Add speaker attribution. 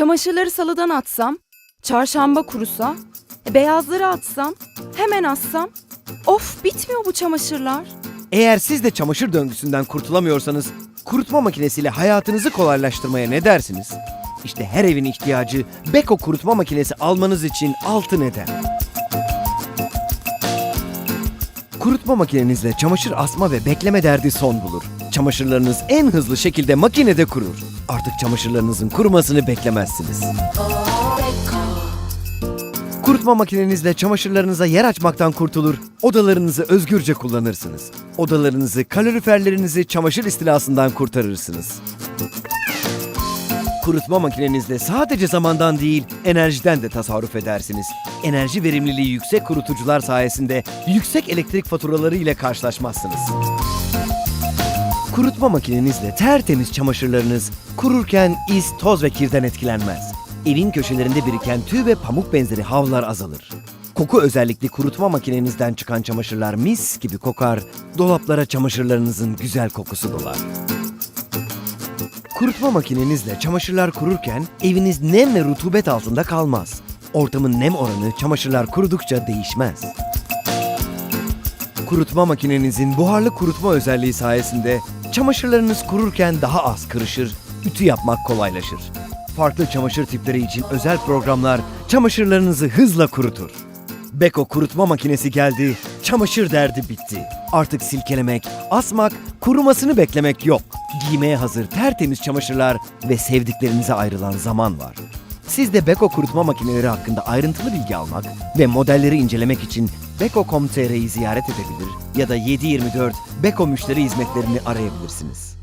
Speaker 1: Çamaşırları salıdan atsam, çarşamba kurusa, e, beyazları atsam, hemen assam. Of bitmiyor bu çamaşırlar.
Speaker 2: Eğer siz de çamaşır döngüsünden kurtulamıyorsanız kurutma makinesiyle hayatınızı kolaylaştırmaya ne dersiniz? İşte her evin ihtiyacı Beko kurutma makinesi almanız için altı neden. Kurutma makinenizle çamaşır asma ve bekleme derdi son bulur. Çamaşırlarınız en hızlı şekilde makinede kurur. Artık çamaşırlarınızın kurumasını beklemezsiniz. Kurutma makinenizle çamaşırlarınıza yer açmaktan kurtulur, odalarınızı özgürce kullanırsınız. Odalarınızı, kaloriferlerinizi çamaşır istilasından kurtarırsınız. Kurutma makinenizle sadece zamandan değil, enerjiden de tasarruf edersiniz. Enerji verimliliği yüksek kurutucular sayesinde yüksek elektrik faturaları ile karşılaşmazsınız. Kurutma makinenizle tertemiz çamaşırlarınız kururken iz, toz ve kirden etkilenmez. Evin köşelerinde biriken tüy ve pamuk benzeri havlar azalır. Koku özellikli kurutma makinenizden çıkan çamaşırlar mis gibi kokar, dolaplara çamaşırlarınızın güzel kokusu dolar. Kurutma makinenizle çamaşırlar kururken eviniz nem ve rutubet altında kalmaz. Ortamın nem oranı çamaşırlar kurudukça değişmez. Kurutma makinenizin buharlı kurutma özelliği sayesinde çamaşırlarınız kururken daha az kırışır, ütü yapmak kolaylaşır. Farklı çamaşır tipleri için özel programlar çamaşırlarınızı hızla kurutur. Beko kurutma makinesi geldi, çamaşır derdi bitti. Artık silkelemek, asmak, kurumasını beklemek yok. Giymeye hazır tertemiz çamaşırlar ve sevdiklerinize ayrılan zaman var. Siz de Beko kurutma makineleri hakkında ayrıntılı bilgi almak ve modelleri incelemek için Beko.com.tr'yi ziyaret edebilir ya da 724 Beko müşteri hizmetlerini arayabilirsiniz.